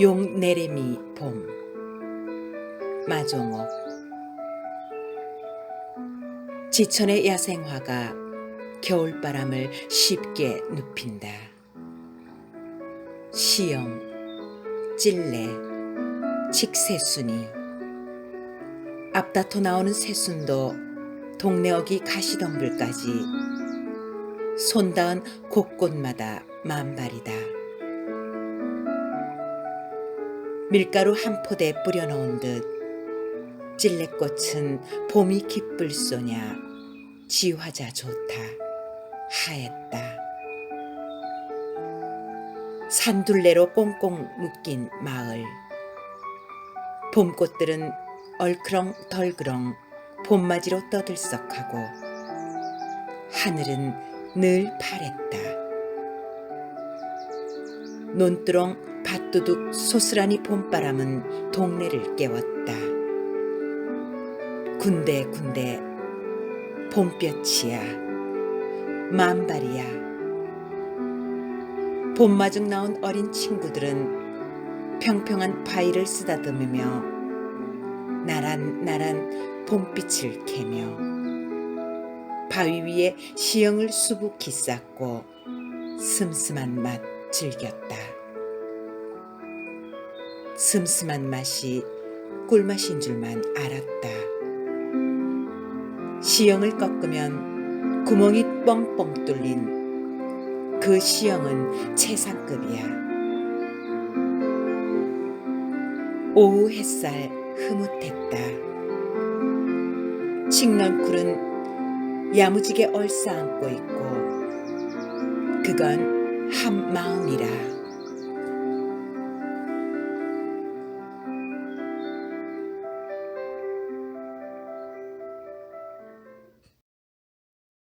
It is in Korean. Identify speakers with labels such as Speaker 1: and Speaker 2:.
Speaker 1: 용내레미 봄. 마종옥 지천의 야생화가 겨울바람을 쉽게 눕힌다. 시영, 찔레, 칙새순이. 앞다퉈 나오는 새순도 동네 어기 가시덤불까지 손 닿은 곳곳마다 만발이다. 밀가루 한 포대 뿌려놓은 듯 찔레꽃은 봄이 기쁠 쏘냐 지화자 좋다 하였다. 산둘레로 꽁꽁 묶인 마을 봄꽃들은 얼크렁 덜그렁 봄맞이로 떠들썩하고 하늘은 늘 파랬다. 논두렁 밭두둑 소스라니 봄바람은 동네를 깨웠다. 군데군데 봄볕이야 만발이야 봄마중 나온 어린 친구들은 평평한 바위를 쓰다듬으며 나란 나란 봄빛을 캐며 바위 위에 시영을 수북히 쌓고 슴슴한 맛 즐겼다. 슴슴한 맛이 꿀맛인 줄만 알았다. 시영을 꺾으면 구멍이 뻥뻥 뚫린 그 시영은 최상급이야. 오후 햇살 흐뭇했다. 칡넌쿨은 야무지게 얼싸안고 있고 그건 한 마음이라.